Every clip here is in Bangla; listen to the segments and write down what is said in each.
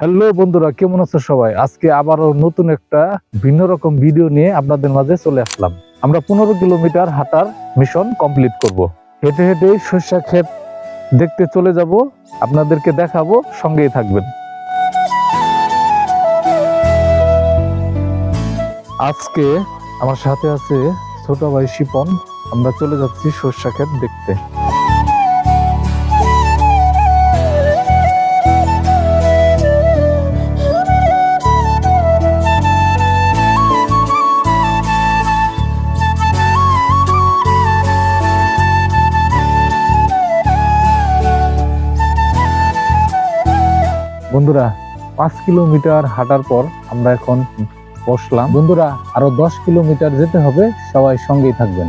হ্যালো বন্ধুরা, কেমন আছো সবাই? আজকে আবারও নতুন একটা ভিন্ন রকম ভিডিও নিয়ে আপনাদের মাঝে চলে আসলাম। আমরা পনেরো কিলোমিটার হাঁটার মিশন কমপ্লিট করব। হেঁটে হেঁটে শস্যা ক্ষেত দেখতে চলে যাব। আপনাদেরকে দেখাবো, সঙ্গেই থাকবেন। আজকে আমার সাথে আছে ছোট ভাই শিপন। আমরা চলে যাচ্ছি শস্যা ক্ষেত দেখতে। বন্ধুরা, পাঁচ কিলোমিটার হাঁটার পর আমরা এখন বসলাম। বন্ধুরা, আরও দশ কিলোমিটার যেতে হবে, সবাই সঙ্গেই থাকবেন।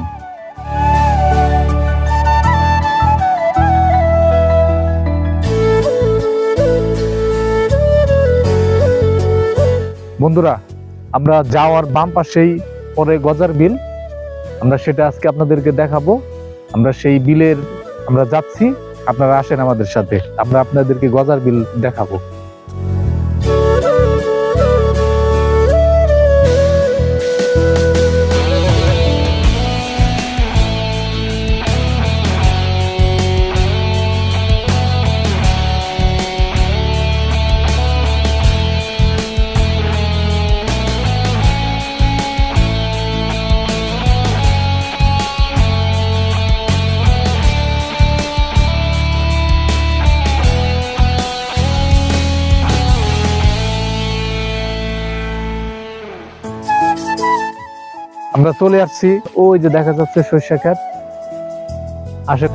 বন্ধুরা, আমরা যাওয়ার বাম পাশেই পরে গজার বিল। আমরা সেটা আজকে আপনাদেরকে দেখাবো। আমরা সেই বিলের আমরা যাচ্ছি, আপনারা আসেন আমাদের সাথে। আমরা আপনাদেরকে গজার বিল দেখাবো। আমরা চলে আসছি। ওই যে দেখা যাচ্ছে সরিষা খেত আসে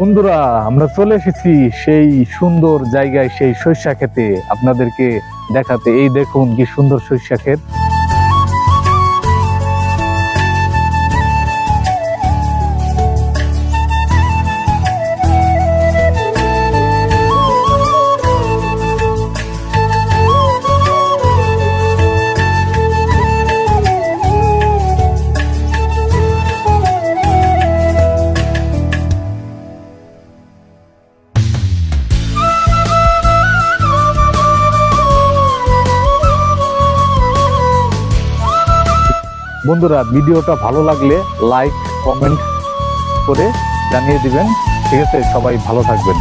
বন্ধুরা, আমরা চলে এসেছি সেই সুন্দর জায়গায়, সেই সরিষা খেতে আপনাদেরকে দেখাতে। এই দেখুন কি সুন্দর সরিষা ক্ষেত। বন্ধুরা ভিডিওটা ভালো লাগলে লাইক কমেন্ট করে জানিয়ে দিবেন। ঠিক আছে সবাই ভালো থাকবেন।